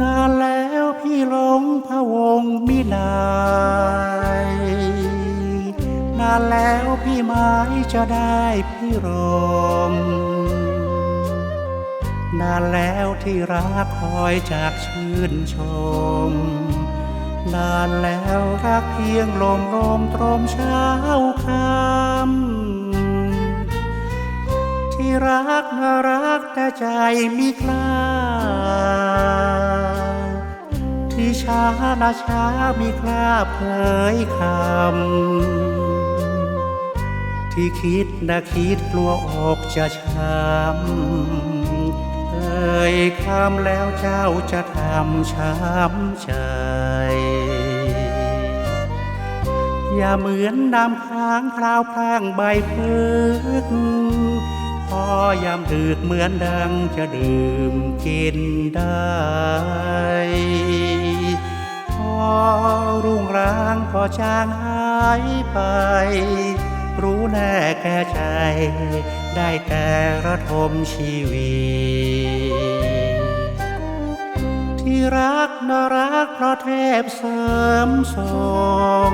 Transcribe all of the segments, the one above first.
นานแล้วพี่หลงพะวงมินายนานแล้วพี่ไม้จะได้พี่รมนานแล้วที่รักคอยจากชื่นชม นานแล้วรักเพียงลมลมตรมเช้าคำ ที่รักน่ารักแต่ใจมีคลาที่ช้านะช้ามีคลาเผยคำ ที่คิดนะคิดกลัวอกจะช้ำเอ่ยคำแล้วเจ้าจะทำช้ำใจอย่าเหมือนน้ำค้างคราวพรางใบพึก พอยามดึกเหมือนดังจะดื่มกินได้ พอรุ่งร้างพอจางหายไป รู้แน่แก่ใจ ได้แต่ระทมชีวิต ที่รักน่ารักเพราะเทพเสริมทรง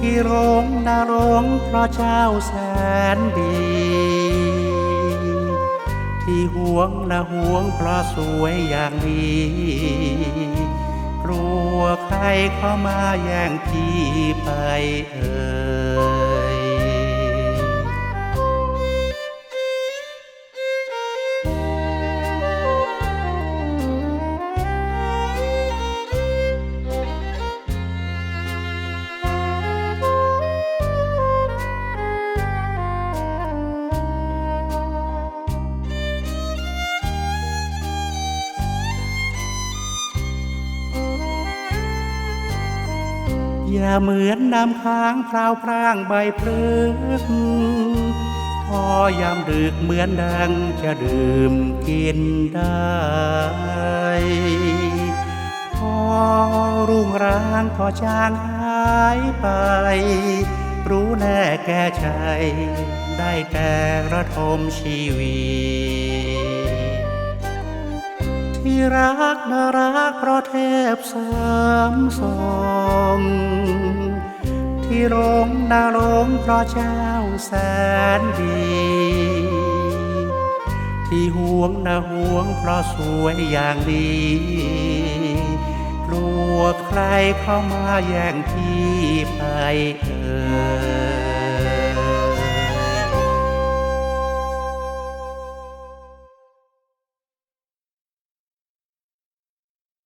ที่ร้องนารงเพราะเจ้าแสนดี ที่ห่วงนะห่วงเพราะสวยอย่างนี้กลัวใครเข้ามาแย่งพี่ไปเอ่ย อย่าเหมือนน้ำค้างพราวพร่างใบพลึกพอยามดึกเหมือนดังจะดื่มกินได้ พอรุ่งร้างพอจางหายไป รู้แน่แก่ใจ ได้แต่ระทมชีวิต ที่รักน่ารักเพราะเทพสริมทรงที่หลงน่าหลงเพราะเจ้าแสนดี ที่ห่วงน่าห่วงเพราะสวยอย่างนี้กลัวใครเข้ามาแย่งพี่ไปเอ